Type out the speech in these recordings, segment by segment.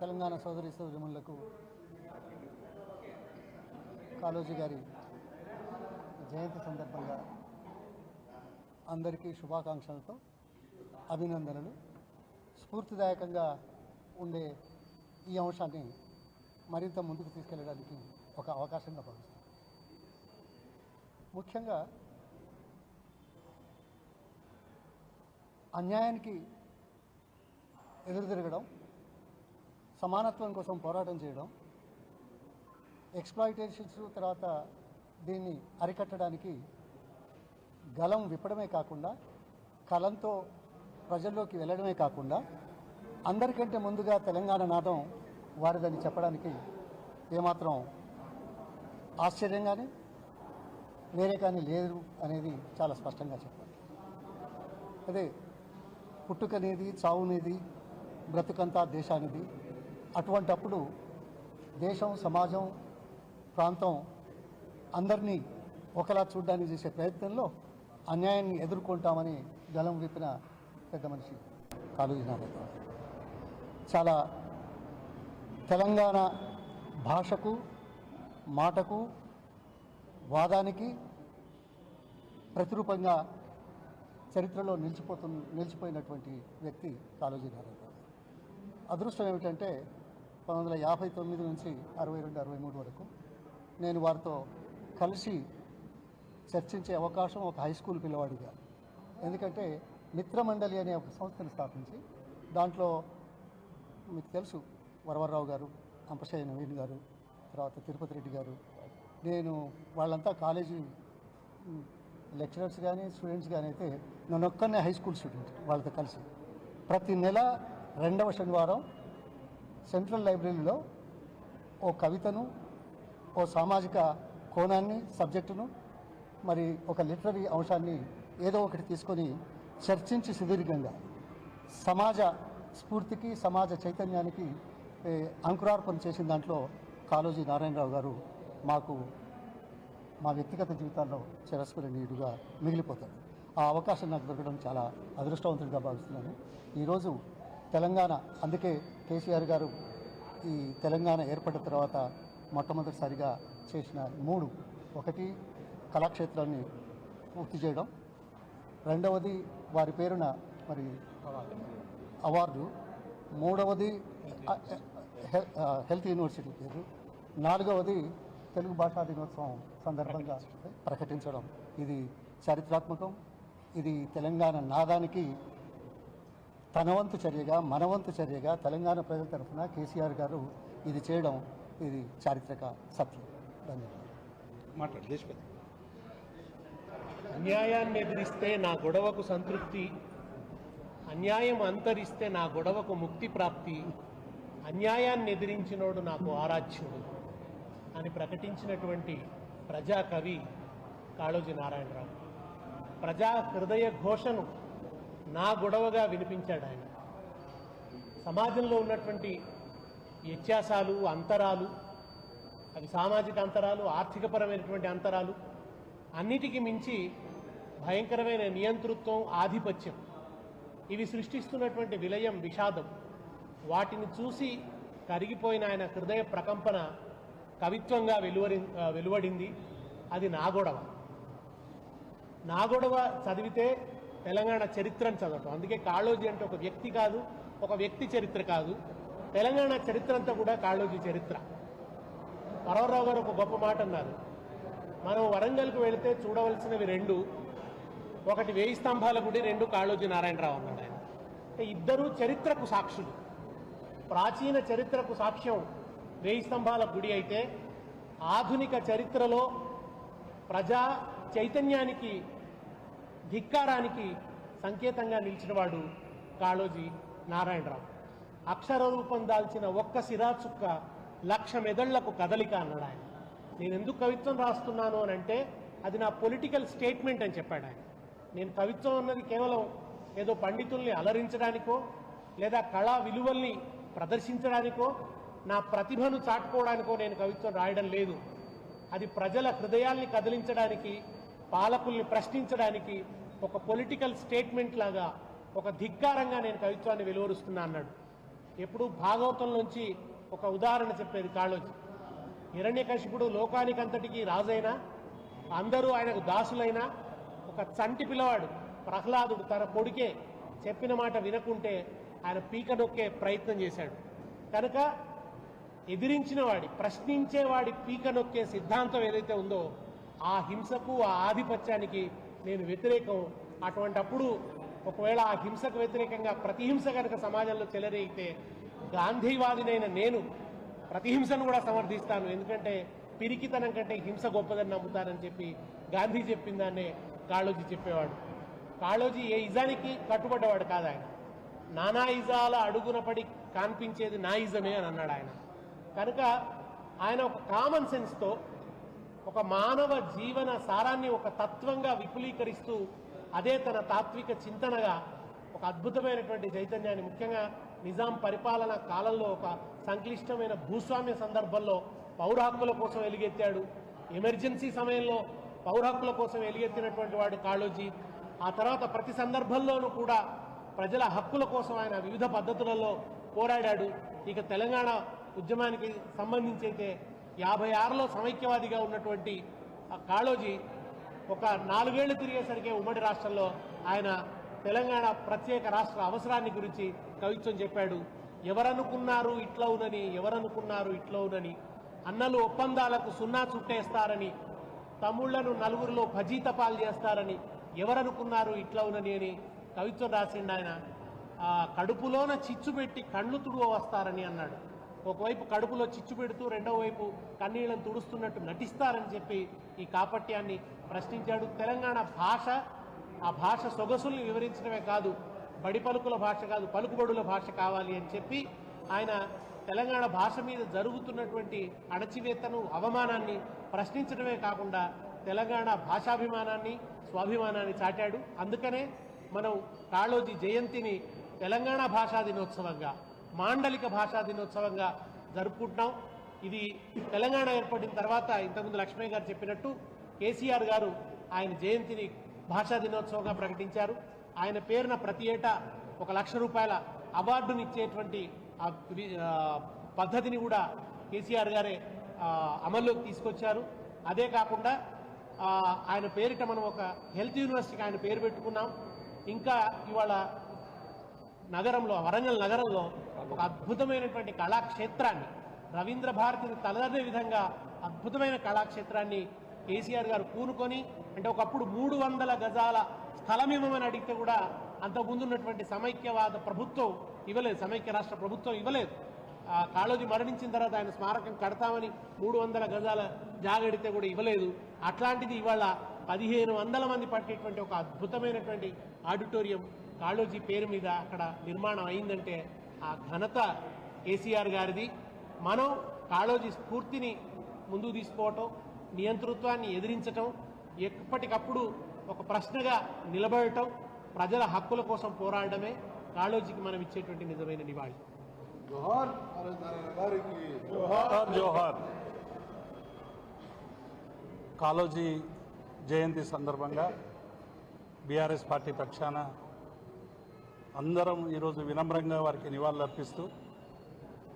తెలంగాణ సోదరి సోదరిములకు కాళోజీ గారి జయంతి సందర్భంగా అందరికీ శుభాకాంక్షలతో అభినందనలు. స్ఫూర్తిదాయకంగా ఉండే ఈ అంశాన్ని మరింత ముందుకు తీసుకెళ్ళడానికి ఒక అవకాశంగా భావిస్తాను ముఖ్యంగా అన్యాయానికి ఎదురు తిరగడం సమానత్వం కోసం పోరాటం చేయడం ఎక్స్ప్లాయిటేషన్స్ తర్వాత దీన్ని అరికట్టడానికి గలం విప్పడమే కాకుండా కలంతో ప్రజల్లోకి వెళ్ళడమే కాకుండా అందరికంటే ముందుగా తెలంగాణ నాదం వారిదని చెప్పడానికి ఏమాత్రం ఆశ్చర్యంగానే వేరే కానీ లేదు అనేది చాలా స్పష్టంగా చెప్పాలి. అదే పుట్టుకనేది చావునేది బ్రతుకంతా దేశానిది అటువంటప్పుడు దేశం సమాజం ప్రాంతం అందరినీ ఒకలా చూడడానికి చేసే ప్రయత్నంలో అన్యాయాన్ని ఎదుర్కొంటామని గలం విప్పిన పెద్ద మనిషి కాళోజీ చాలా తెలంగాణ భాషకు మాటకు వాదానికి ప్రతిరూపంగా చరిత్రలో నిలిచిపోతు నిలిచిపోయినటువంటి వ్యక్తి కాళోజీ అదృష్టం ఏమిటంటే పంతొమ్మిది వందల యాభై తొమ్మిది నుంచి అరవై రెండు అరవై మూడు వరకు నేను వారితో కలిసి చర్చించే అవకాశం ఒక హై స్కూల్ పిల్లవాడిగా. ఎందుకంటే మిత్రమండలి అనే ఒక సంస్థను స్థాపించి దాంట్లో మీకు తెలుసు వరవరరావు గారు అంపశయ్య నవీన్ గారు తర్వాత తిరుపతి రెడ్డి గారు. నేను వాళ్ళంతా కాలేజీ లెక్చరర్స్ కానీ స్టూడెంట్స్ కానీ అయితే నన్ను ఒక్కనే హై స్కూల్ స్టూడెంట్ వాళ్ళతో కలిసి. ప్రతి నెల రెండవ శనివారం సెంట్రల్ లైబ్రరీలో ఓ కవితను ఓ సామాజిక కోణాన్ని సబ్జెక్టును మరి ఒక లిటరరీ అంశాన్ని ఏదో ఒకటి తీసుకొని చర్చించి సుదీర్ఘంగా సమాజ స్ఫూర్తికి సమాజ చైతన్యానికి అంకురార్పణ చేసిన దాంట్లో కాళోజీ నారాయణరావు గారు మాకు మా వ్యక్తిగత జీవితాల్లో చిరస్మరణీయుడుగా మిగిలిపోతాడు ఆ అవకాశం నాకు దొరకడం చాలా అదృష్టవంతుడిగా భావిస్తున్నాను. ఈరోజు తెలంగాణ అందుకే కేసీఆర్ గారు ఈ తెలంగాణ ఏర్పడిన తర్వాత మొట్టమొదటిసారిగా చేసిన మూడు ఒకటి కళాక్షేత్రాన్ని పూర్తి చేయడం రెండవది వారి పేరున మరి అవార్డు మూడవది హెల్త్ యూనివర్సిటీ పేరు నాలుగవది తెలుగు భాషా దినోత్సవం సందర్భంగా ప్రకటించడం. ఇది చారిత్రాత్మకం. ఇది తెలంగాణ నాదానికి తన వంతు చర్యగా మన వంతు చర్యగా తెలంగాణ ప్రజల తరఫున కేసీఆర్ గారు ఇది చేయడం ఇది చారిత్రక సత్యం. ధన్యవాదాలు. మాట్లాడు దేశపతి. అన్యాయాన్ని ఎదిరిస్తే నా గొడవకు సంతృప్తి అన్యాయం అంతరిస్తే నా గొడవకు ముక్తి ప్రాప్తి అన్యాయాన్ని ఎదిరించినోడు నాకు ఆరాధ్యుడు అని ప్రకటించినటువంటి ప్రజా కవి కాళోజీ నారాయణరావు. ప్రజా హృదయ ఘోషను నా గొడవగా వినిపించాడు ఆయన. సమాజంలో ఉన్నటువంటి వ్యత్యాసాలు అంతరాలు అవి సామాజిక అంతరాలు ఆర్థికపరమైనటువంటి అంతరాలు అన్నిటికీ మించి భయంకరమైన నియంతృత్వం ఆధిపత్యం. ఇవి సృష్టిస్తున్నటువంటి విలయం విషాదం. వాటిని చూసి కరిగిపోయిన ఆయన హృదయ ప్రకంపన కవిత్వంగా వెలువరి వెలువడింది. అది నా గొడవ. నా గొడవ చదివితే తెలంగాణ చరిత్రను చదవటం. అందుకే కాళోజీ అంటే ఒక వ్యక్తి కాదు ఒక వ్యక్తి చరిత్ర కాదు. తెలంగాణ చరిత్ర అంతా కూడా కాళోజీ చరిత్ర. పరవరావు గారు ఒక గొప్ప మాట అన్నారు. మనం వరంగల్కు వెళితే చూడవలసినవి రెండు. ఒకటి వేయి స్తంభాల గుడి రెండు కాళోజీ నారాయణరావు అన్నాడు ఆయన. ఇద్దరు చరిత్రకు సాక్షులు. ప్రాచీన చరిత్రకు సాక్ష్యం వేయి స్తంభాల గుడి అయితే ఆధునిక చరిత్రలో ప్రజా చైతన్యానికి ధిక్కారానికి సంకేతంగా నిలిచినవాడు కాళోజీ నారాయణరావు. అక్షర రూపం దాల్చిన ఒక్క సిరాచుక్క లక్ష మెదళ్ళకు కదలిక అన్నాడు ఆయన. నేను ఎందుకు కవిత్వం రాస్తున్నాను అని అంటే అది నా పొలిటికల్ స్టేట్మెంట్ అని చెప్పాడు ఆయన. నేను కవిత్వం అన్నది కేవలం ఏదో పండితుల్ని అలరించడానికో లేదా కళా విలువల్ని ప్రదర్శించడానికో నా ప్రతిభను చాటుకోవడానికో నేను కవిత్వం రాయడం లేదు. అది ప్రజల హృదయాల్ని కదిలించడానికి పాలకుల్ని ప్రశ్నించడానికి ఒక పొలిటికల్ స్టేట్మెంట్ లాగా ఒక ధిక్కారంగా నేను కవిత్వాన్ని వెలువరుస్తున్నా అన్నాడు. ఎప్పుడు భాగవతం నుంచి ఒక ఉదాహరణ చెప్పేది కాళోజీ హిరణ్యకశిపుడు లోకానికంతటికి రాజైనా అందరూ ఆయనకు దాసులైనా ఒక చంటి పిల్లవాడు ప్రహ్లాదుడు తన కొడుకే చెప్పిన మాట వినకుంటే ఆయన పీక నొక్కే ప్రయత్నం చేశాడు. కనుక ఎదిరించిన వాడి ప్రశ్నించేవాడి పీక నొక్కే సిద్ధాంతం ఏదైతే ఉందో ఆ హింసకు ఆ ఆధిపత్యానికి నేను వ్యతిరేకం. అటువంటప్పుడు ఒకవేళ ఆ హింసకు వ్యతిరేకంగా ప్రతిహింస కనుక సమాజంలో చెలరేగితే గాంధీవాదినైన నేను ప్రతిహింసను కూడా సమర్థిస్తాను. ఎందుకంటే పిరికితనం కంటే హింస గొప్పదని నమ్ముతానని చెప్పి గాంధీ చెప్పిన దాన్నే కాళోజీ చెప్పేవాడు. కాళోజీ ఏ ఇజానికి కట్టుబడ్డవాడు కాదు ఆయన. నానా ఇజాల అడుగున పడి కనిపించేది నా ఇజమే అని అన్నాడు ఆయన. కనుక ఆయన ఒక కామన్ సెన్స్తో ఒక మానవ జీవన సారాన్ని ఒక తత్వంగా విపులీకరిస్తూ అదే తన తాత్విక చింతనగా ఒక అద్భుతమైనటువంటి చైతన్యాన్ని ముఖ్యంగా నిజాం పరిపాలన కాలంలో ఒక సంక్లిష్టమైన భూస్వామ్య సందర్భంలో పౌర హక్కుల కోసం ఎలుగెత్తాడు. ఎమర్జెన్సీ సమయంలో పౌర హక్కుల కోసం ఎలుగెత్తినటువంటి వాడు కాళోజీ. ఆ తర్వాత ప్రతి సందర్భంలోనూ కూడా ప్రజల హక్కుల కోసం ఆయన వివిధ పద్ధతులలో పోరాడాడు. ఇక తెలంగాణ ఉద్యమానికి సంబంధించి అయితే యాభై ఆరులో సమైక్యవాదిగా ఉన్నటువంటి కాళోజీ ఒక నాలుగేళ్ళు తిరిగేసరికి ఉమ్మడి రాష్ట్రంలో ఆయన తెలంగాణ ప్రత్యేక రాష్ట్ర అవసరాన్ని గురించి కవిత్వం చెప్పాడు. ఎవరనుకున్నారు ఇట్లా ఉందని ఎవరనుకున్నారు ఇట్లా అన్నలు ఒప్పందాలకు సున్నా చుట్టేస్తారని తమ్ముళ్ళను నలుగురిలో భజీతపాలు చేస్తారని ఎవరనుకున్నారు ఇట్లా ఉందని అని కవిత్వం రాసిండు ఆయన. కడుపులోన చిచ్చు పెట్టి కళ్ళు తుడువ వస్తారని అన్నాడు. ఒకవైపు కడుపులో చిచ్చు పెడుతూ రెండో వైపు కన్నీళ్ళను తుడుస్తున్నట్టు నటిస్తారని చెప్పి ఈ కాపట్యాన్ని ప్రశ్నించాడు. తెలంగాణ భాష ఆ భాష సొగసుల్ని వివరించడమే కాదు బడి పలుకుల భాష కాదు పలుకుబడుల భాష కావాలి అని చెప్పి ఆయన తెలంగాణ భాష మీద జరుగుతున్నటువంటి అణచివేతను అవమానాన్ని ప్రశ్నించడమే కాకుండా తెలంగాణ భాషాభిమానాన్ని స్వాభిమానాన్ని చాటాడు. అందుకనే మనం కాళోజీ జయంతిని తెలంగాణ భాషా దినోత్సవంగా మాండలిక భాషా దినోత్సవంగా జరుపుకుంటున్నాం. ఇది తెలంగాణ ఏర్పడిన తర్వాత ఇంతకుముందు లక్ష్మయ్య గారు చెప్పినట్టు కేసీఆర్ గారు ఆయన జయంతిని భాషా దినోత్సవంగా ప్రకటించారు. ఆయన పేరున ప్రతి ఏటా ఒక లక్ష రూపాయల అవార్డునిచ్చేటువంటి పద్ధతిని కూడా కేసీఆర్ గారే అమల్లోకి తీసుకొచ్చారు. అదే కాకుండా ఆయన పేరిట మనం ఒక హెల్త్ యూనివర్సిటీకి ఆయన పేరు పెట్టుకున్నాం. ఇంకా ఇవాళ నగరంలో వరంగల్ నగరంలో ఒక అద్భుతమైనటువంటి కళాక్షేత్రాన్ని రవీంద్ర భారతిని తలదనే విధంగా అద్భుతమైన కళాక్షేత్రాన్ని కేసీఆర్ గారు కూనుకొని అంటే ఒకప్పుడు మూడు వందల గజాల స్థలం ఇవ్వమని అడిగితే కూడా అంతకుముందు ఉన్నటువంటి సమైక్యవాద ప్రభుత్వం ఇవ్వలేదు సమైక్య రాష్ట్ర ప్రభుత్వం ఇవ్వలేదు. కాళోజీ మరణించిన తర్వాత ఆయన స్మారకం కడతామని మూడు వందల గజాల జాగడితే కూడా ఇవ్వలేదు. అట్లాంటిది ఇవాళ పదిహేను వందల మంది పట్టేటువంటి ఒక అద్భుతమైనటువంటి ఆడిటోరియం కాళోజీ పేరు మీద అక్కడ నిర్మాణం అయిందంటే ఆ ఘనత కేసీఆర్ గారిది. మనం కాళోజీ స్ఫూర్తిని ముందుకు తీసుకోవటం నియంతృత్వాన్ని ఎదిరించటం ఎప్పటికప్పుడు ఒక ప్రశ్నగా నిలబడటం ప్రజల హక్కుల కోసం పోరాడమే కాళోజీకి మనం ఇచ్చేటువంటి నిజమైన నివాళి. జోహార్ జోహార్ జోహార్. కాలోజీ జయంతి సందర్భంగా బీఆర్ఎస్ పార్టీ పక్షాన అందరం ఈరోజు వినమ్రంగా వారికి నివాళులర్పిస్తూ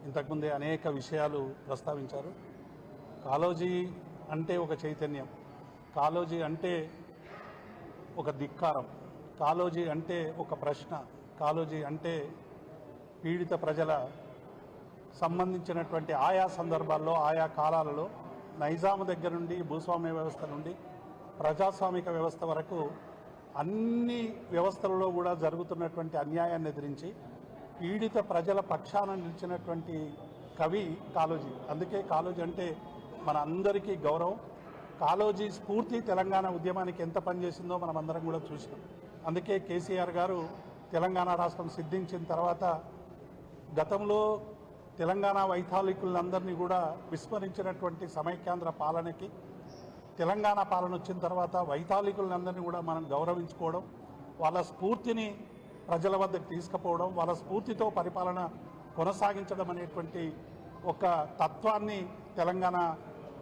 ఇంతకుముందే అనేక విషయాలు ప్రస్తావించారు. కాలోజీ అంటే ఒక చైతన్యం. కాలోజీ అంటే ఒక ధిక్కారం. కాలోజీ అంటే ఒక ప్రశ్న. కాలోజీ అంటే పీడిత ప్రజల సంబంధించినటువంటి ఆయా సందర్భాల్లో ఆయా కాలాలలో నైజాము దగ్గర నుండి భూస్వామ్య వ్యవస్థ నుండి ప్రజాస్వామిక వ్యవస్థ వరకు అన్ని వ్యవస్థలలో కూడా జరుగుతున్నటువంటి అన్యాయాన్ని ఎదిరించి పీడిత ప్రజల పక్షాన నిలిచినటువంటి కవి కాలోజీ అందుకే కాలోజీ అంటే మన అందరికీ గౌరవం. కాలోజీ స్ఫూర్తి తెలంగాణ ఉద్యమానికి ఎంత పనిచేసిందో మనం అందరం కూడా చూసినాం. అందుకే కేసీఆర్ గారు తెలంగాణ రాష్ట్రం సిద్ధించిన తర్వాత గతంలో తెలంగాణ వైతాళికులందరినీ కూడా విస్మరించినటువంటి సమైక్యాంధ్ర పాలనకి తెలంగాణ పాలన వచ్చిన తర్వాత వైతాళికులందరినీ కూడా మనం గౌరవించుకోవడం వాళ్ళ స్ఫూర్తిని ప్రజల వద్దకు తీసుకుపోవడం వాళ్ళ స్ఫూర్తితో పరిపాలన కొనసాగించడం అనేటువంటి ఒక తత్వాన్ని తెలంగాణ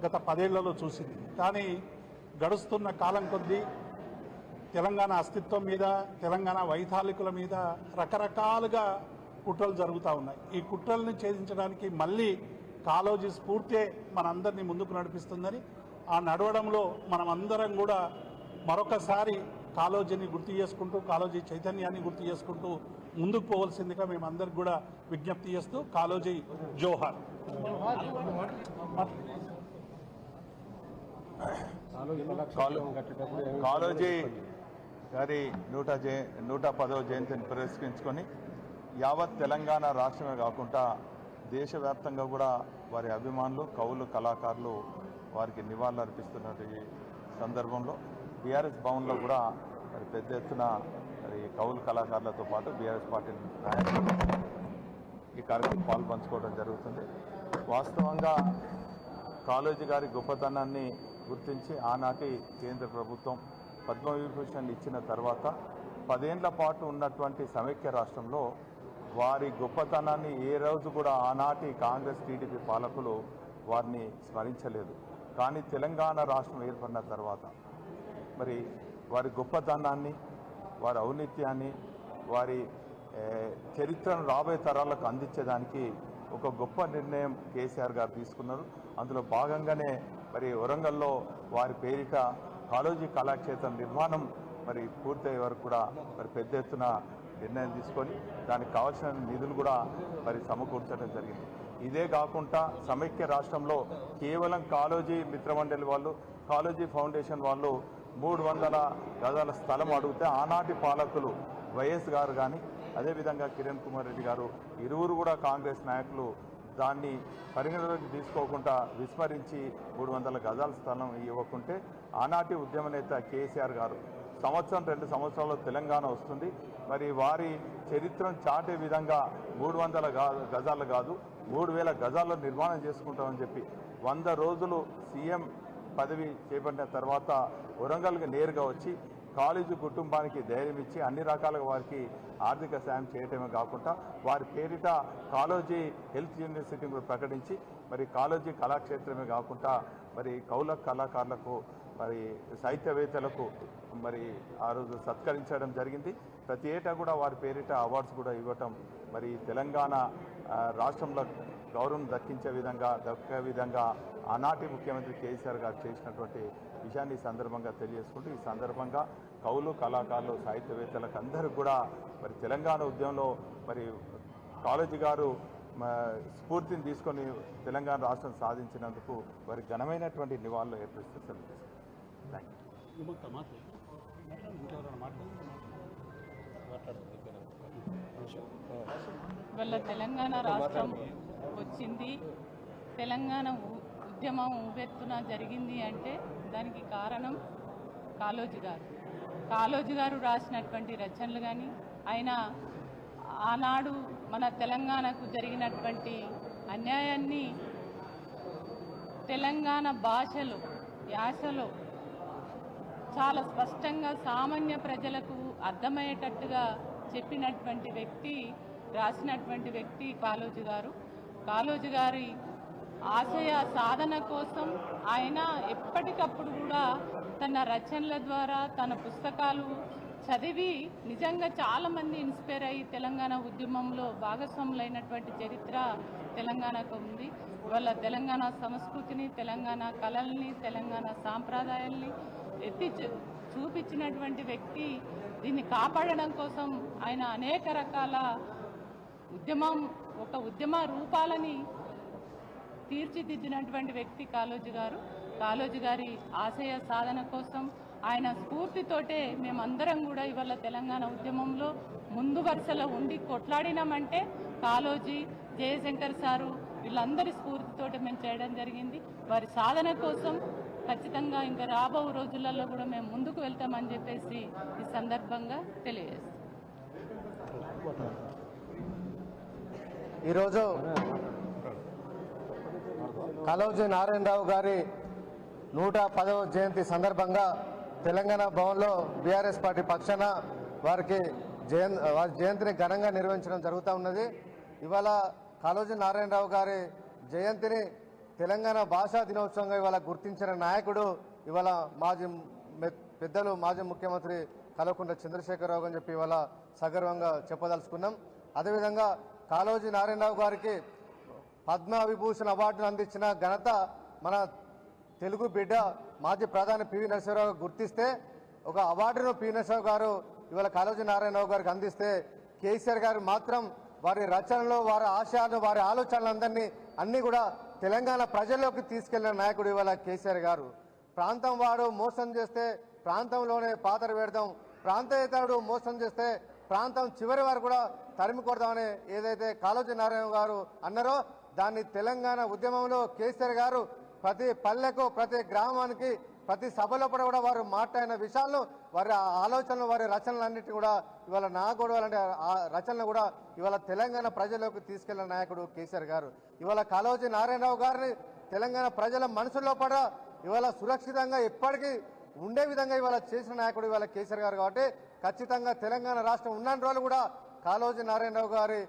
గత పదేళ్ళలో చూసింది. కానీ గడుస్తున్న కాలం కొద్దీ తెలంగాణ అస్తిత్వం మీద తెలంగాణ వైతాళికుల మీద రకరకాలుగా కుట్రలు జరుగుతూ ఉన్నాయి. ఈ కుట్రల్ని ఛేదించడానికి మళ్ళీ కాలోజీ స్ఫూర్తే మనందరినీ ముందుకు నడిపిస్తుందని ఆ నడవడంలో మనమందరం కూడా మరొకసారి కాలోజీని గుర్తు చేసుకుంటూ కాలోజీ చైతన్యాన్ని గుర్తు చేసుకుంటూ ముందుకు పోవలసిందిగా మేమందరికి కూడా విజ్ఞప్తి చేస్తూ కాలోజీ జోహార్. కాలోజీ గారి నూట జయ నూట పదవ జయంతిని పురస్కరించుకొని యావత్ తెలంగాణ రాష్ట్రమే కాకుండా దేశవ్యాప్తంగా కూడా వారి అభిమానులు కవులు కళాకారులు వారికి నివాళులు ఈ సందర్భంలో బీఆర్ఎస్ భవన్లో కూడా మరి పెద్ద ఎత్తున మరి కౌలు కళాకారులతో పాటు బీఆర్ఎస్ పార్టీ నాయకులు ఈ కార్యక్రమం పాలు పంచుకోవడం జరుగుతుంది. వాస్తవంగా కాలేజీ గారి గొప్పతనాన్ని గుర్తించి ఆనాటి కేంద్ర ప్రభుత్వం పద్మవిభూషణ్ ఇచ్చిన తర్వాత పదేండ్ల పాటు ఉన్నటువంటి సమైక్య రాష్ట్రంలో వారి గొప్పతనాన్ని ఏ రోజు కూడా ఆనాటి కాంగ్రెస్ టీడీపీ పాలకులు వారిని స్మరించలేదు. కానీ తెలంగాణ రాష్ట్రం ఏర్పడిన తర్వాత మరి వారి గొప్పతనాన్ని వారి ఔన్నత్యాన్ని వారి చరిత్రను రాబోయే తరాలకు అందించేదానికి ఒక గొప్ప నిర్ణయం కేసీఆర్ గారు తీసుకున్నారు. అందులో భాగంగానే మరి వరంగల్లో వారి పేరిట కాళోజీ కళాక్షేత్రం నిర్మాణం మరి పూర్తయ్యే వరకు కూడా మరి పెద్ద ఎత్తున నిర్ణయం తీసుకొని దానికి కావాల్సిన నిధులు కూడా మరి సమకూర్చడం జరిగింది. ఇదే కాకుండా సమైక్య రాష్ట్రంలో కేవలం కాలేజీ మిత్రమండలి వాళ్ళు కాలేజీ ఫౌండేషన్ వాళ్ళు మూడు వందల గజాల స్థలం అడిగితే ఆనాటి పాలకులు వైఎస్ గారు కానీ అదేవిధంగా కిరణ్ కుమార్ రెడ్డి గారు ఇరువురు కూడా కాంగ్రెస్ నాయకులు దాన్ని పరిగణలోకి తీసుకోకుండా విస్మరించి మూడు వందల గజాల స్థలం ఇవ్వకుంటే ఆనాటి ఉద్యమ నేత కేసీఆర్ గారు సంవత్సరం రెండు సంవత్సరాల్లో తెలంగాణ వస్తుంది. మరి వారి చరిత్రను చాటే విధంగా మూడు వందల గజాలు కాదు మూడు వేల గజాల్లో నిర్మాణం చేసుకుంటామని చెప్పి వంద రోజులు సీఎం పదవి చేపట్టిన తర్వాత వరంగల్కి నేరుగా వచ్చి కాలేజీ కుటుంబానికి ధైర్యం ఇచ్చి అన్ని రకాలుగా వారికి ఆర్థిక సాయం చేయటమే కాకుండా వారి పేరిట కాలేజీ హెల్త్ యూనివర్సిటీని కూడా ప్రకటించి మరి కాలేజీ కళాక్షేత్రమే కాకుండా మరి కౌల కళాకారులకు మరి సాహిత్యవేత్తలకు మరి ఆ రోజు సత్కరించడం జరిగింది. ప్రతి ఏటా కూడా వారి పేరిట అవార్డ్స్ కూడా ఇవ్వటం మరి తెలంగాణ రాష్ట్రంలో గౌరవం దక్కించే విధంగా దక్కే విధంగా ఆనాటి ముఖ్యమంత్రి కేసీఆర్ గారు చేసినటువంటి విషయాన్ని సందర్భంగా తెలియజేసుకుంటూ ఈ సందర్భంగా కవులు కళాకారులు సాహిత్యవేత్తలకు అందరూ కూడా మరి తెలంగాణ ఉద్యమంలో మరి కాలేజీ గారు స్ఫూర్తిని తీసుకొని తెలంగాణ రాష్ట్రం సాధించినందుకు వారి ఘనమైనటువంటి నివాళులు ఏర్పరిస్తూ సెలవు థ్యాంక్ వాళ్ళ తెలంగాణ రాష్ట్రం వచ్చింది. తెలంగాణ ఉద్యమం ఉవ్వెత్తున జరిగింది అంటే దానికి కారణం కాళోజీ గారు. కాళోజీ గారు రాసినటువంటి రచనలు కానీ ఆయన ఆనాడు మన తెలంగాణకు జరిగినటువంటి అన్యాయాన్ని తెలంగాణ భాషలో యాసలో చాలా స్పష్టంగా సామాన్య ప్రజలకు అర్థమయ్యేటట్టుగా చెప్పినటువంటి వ్యక్తి రాసినటువంటి వ్యక్తి కాలోజు గారు. కాలోజు గారి ఆశయ సాధన కోసం ఆయన ఎప్పటికప్పుడు కూడా తన రచనల ద్వారా తన పుస్తకాలు చదివి నిజంగా చాలా మంది ఇన్స్పైర్ అయ్యి తెలంగాణ ఉద్యమంలో భాగస్వాములైనటువంటి చరిత్ర తెలంగాణకు ఉంది. వాళ్ళ తెలంగాణ సంస్కృతిని తెలంగాణ కళల్ని తెలంగాణ సాంప్రదాయాల్ని ఎత్తి చూపించినటువంటి వ్యక్తి దీన్ని కాపాడడం కోసం ఆయన అనేక రకాల ఉద్యమం ఒక ఉద్యమ రూపాలని తీర్చిదిద్దినటువంటి వ్యక్తి కాలోజీ గారు. కాలోజీ గారి ఆశయ సాధన కోసం ఆయన స్ఫూర్తితోటే మేమందరం కూడా ఇవాళ తెలంగాణ ఉద్యమంలో ముందు వరుసలో ఉండి కొట్లాడినామంటే కాళోజీ జయశంకర్ సారు వీళ్ళందరి స్ఫూర్తితోటి మేము చేయడం జరిగింది. వారి సాధన కోసం ఖచ్చితంగా ఇంకా రాబో రోజులలో కూడా మేము ముందుకు వెళ్తామని చెప్పేసి ఈ సందర్భంగా తెలియజేస్తాం ఈరోజు కలౌజీ నారాయణరావు గారి నూట పదవ జయంతి సందర్భంగా తెలంగాణ భవన్లో బీఆర్ఎస్ పార్టీ పక్షాన వారికి జయంతి వారి జయంతిని ఘనంగా నిర్వహించడం జరుగుతూ ఉన్నది. ఇవాళ కాళోజీ నారాయణరావు గారి జయంతిని తెలంగాణ భాషా దినోత్సవంగా ఇవాళ గుర్తించిన నాయకుడు ఇవాళ మాజీ పెద్దలు మాజీ ముఖ్యమంత్రి కల్వకుంట్ల చంద్రశేఖరరావు అని చెప్పి ఇవాళ సగర్వంగా చెప్పదలుచుకున్నాం. అదేవిధంగా కాళోజీ నారాయణరావు గారికి పద్మవిభూషణ్ అవార్డును అందించిన ఘనత మన తెలుగు బిడ్డ మాజీ ప్రధాని పివి నరసింహరావు గుర్తిస్తే ఒక అవార్డును పివి నరసింహరావు గారు ఇవాళ కాళోజీ నారాయణరావు గారికి అందిస్తే కేసీఆర్ గారు మాత్రం వారి రచనలు వారి ఆశయాలు వారి ఆలోచనలందరినీ అన్నీ కూడా తెలంగాణ ప్రజల్లోకి తీసుకెళ్ళిన నాయకుడు ఇవాళ కేసీఆర్ గారు. ప్రాంతం వాడు మోసం చేస్తే ప్రాంతంలోనే పాత్ర పెడదాం ప్రాంతేతరుడు మోసం చేస్తే ప్రాంతం చివరి వారు కూడా తరిమి కొడదామని ఏదైతే కాళోజీ నారాయణ గారు అన్నారో దాన్ని తెలంగాణ ఉద్యమంలో కేసీఆర్ గారు ప్రతి పల్లెకు ప్రతి గ్రామానికి ప్రతి సభలో కూడా వారు మాట్లాడిన విషయాలను వారి ఆ ఆలోచనలు వారి రచనలన్నిటి కూడా ఇవాళ నా గొడవలంటే ఆ రచనలు కూడా ఇవాళ తెలంగాణ ప్రజల్లోకి తీసుకెళ్ళిన నాయకుడు కేసీఆర్ గారు. ఇవాళ కాలోజీ నారాయణరావు గారిని తెలంగాణ ప్రజల మనసులో పడ ఇవాళ సురక్షితంగా ఎప్పటికీ ఉండే విధంగా ఇవాళ చేసిన నాయకుడు ఇవాళ కేసీఆర్ గారు కాబట్టి ఖచ్చితంగా తెలంగాణ రాష్ట్రం ఉన్న రోజులు కూడా కాలోజీ నారాయణరావు గారి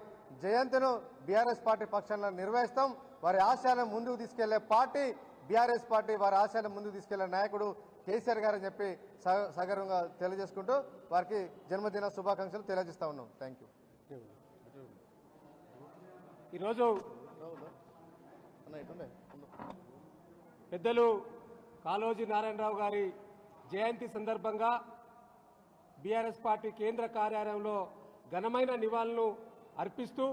జయంతిను బీఆర్ఎస్ పార్టీ పక్షంలో నిర్వహిస్తాం. వారి ఆశయాలను ముందుకు తీసుకెళ్ళే పార్టీ బీఆర్ఎస్ పార్టీ వారి ఆశయాలను ముందుకు తీసుకెళ్ళే నాయకుడు కేసీఆర్ గారు అని చెప్పి సగర్వంగా తెలియజేసుకుంటూ వారికి జన్మదిన శుభాకాంక్షలు తెలియజేస్తా ఉన్నాం. థ్యాంక్ యూ ఈరోజు పెద్దలు కాళోజీ నారాయణరావు గారి జయంతి సందర్భంగా బీఆర్ఎస్ పార్టీ కేంద్ర కార్యాలయంలో ఘనమైన నివాళులను అర్పిస్తూ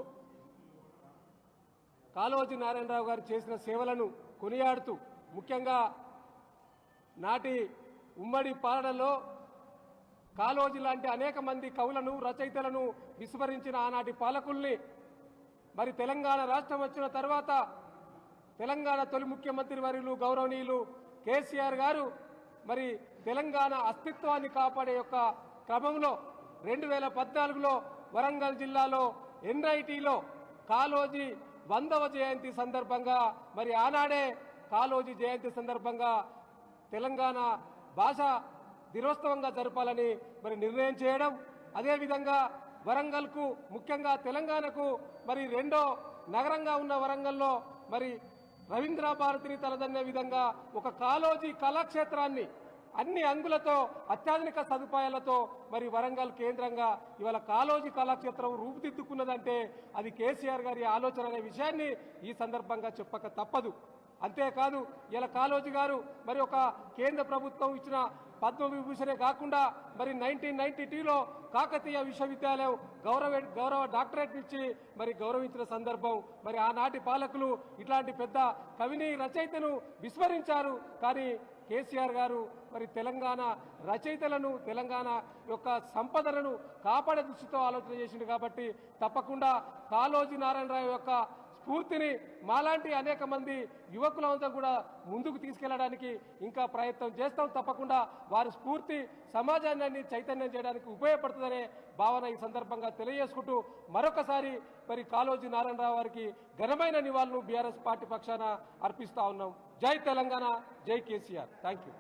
కాళోజీ నారాయణరావు గారు చేసిన సేవలను కొనియాడుతూ ముఖ్యంగా నాటి ఉమ్మడి పాలనలో కాళోజీ లాంటి అనేక మంది కవులను రచయితలను విస్మరించిన ఆనాటి పాలకుల్ని మరి తెలంగాణ రాష్ట్రం వచ్చిన తర్వాత తెలంగాణ తొలి ముఖ్యమంత్రి వర్యులు గౌరవనీయులు కేసీఆర్ గారు మరి తెలంగాణ అస్తిత్వాన్ని కాపాడే యొక్క క్రమంలో రెండు వేల పద్నాలుగులో వరంగల్ జిల్లాలో ఎన్ఐటీలో కాలోజీ వందవ జయంతి సందర్భంగా మరి ఆనాడే కాలోజీ జయంతి సందర్భంగా తెలంగాణ భాష దినోత్సవంగా జరపాలని మరి నిర్ణయం చేయడం అదేవిధంగా వరంగల్కు ముఖ్యంగా తెలంగాణకు మరి రెండో నగరంగా ఉన్న వరంగల్లో మరి రవీంద్ర భారతిని తలదన్నే విధంగా ఒక కాలోజీ కళాక్షేత్రాన్ని అన్ని అంగులతో అత్యాధునిక సదుపాయాలతో మరి వరంగల్ కేంద్రంగా ఇవాళ కాలోజీ కళాక్షేత్రం రూపుదిద్దుకున్నదంటే అది కేసీఆర్ గారి ఆలోచన అనే విషయాన్ని ఈ సందర్భంగా చెప్పక తప్పదు. అంతేకాదు ఇలా కాలోజీ గారు మరి ఒక కేంద్ర ప్రభుత్వం ఇచ్చిన పద్మవిభూషణే కాకుండా మరి నైన్టీన్ నైన్టీ టూలో కాకతీయ విశ్వవిద్యాలయం గౌరవ గౌరవ డాక్టరేట్ ఇచ్చి మరి గౌరవించిన సందర్భం. మరి ఆనాటి పాలకులు ఇట్లాంటి పెద్ద కవిని రచయితను విస్మరించారు. కానీ కేసీఆర్ గారు మరి తెలంగాణ రచయితలను తెలంగాణ యొక్క సంపదలను కాపాడే దృష్టితో ఆలోచన చేసిండు కాబట్టి తప్పకుండా కాళోజీ నారాయణరావు యొక్క స్ఫూర్తిని మాలాంటి అనేక మంది యువకులంతా కూడా ముందుకు తీసుకెళ్ళడానికి ఇంకా ప్రయత్నం చేస్తాం. తప్పకుండా వారి స్ఫూర్తి సమాజాన్ని చైతన్యం చేయడానికి ఉపయోగపడుతుందనే భావన ఈ సందర్భంగా తెలియజేసుకుంటూ మరొకసారి మరి కాళోజీ నారాయణరావు వారికి ఘనమైన నివాళులు బీఆర్ఎస్ పార్టీ పక్షాన అర్పిస్తా ఉన్నాం. జై తెలంగాణ జై కేసీఆర్. Thank you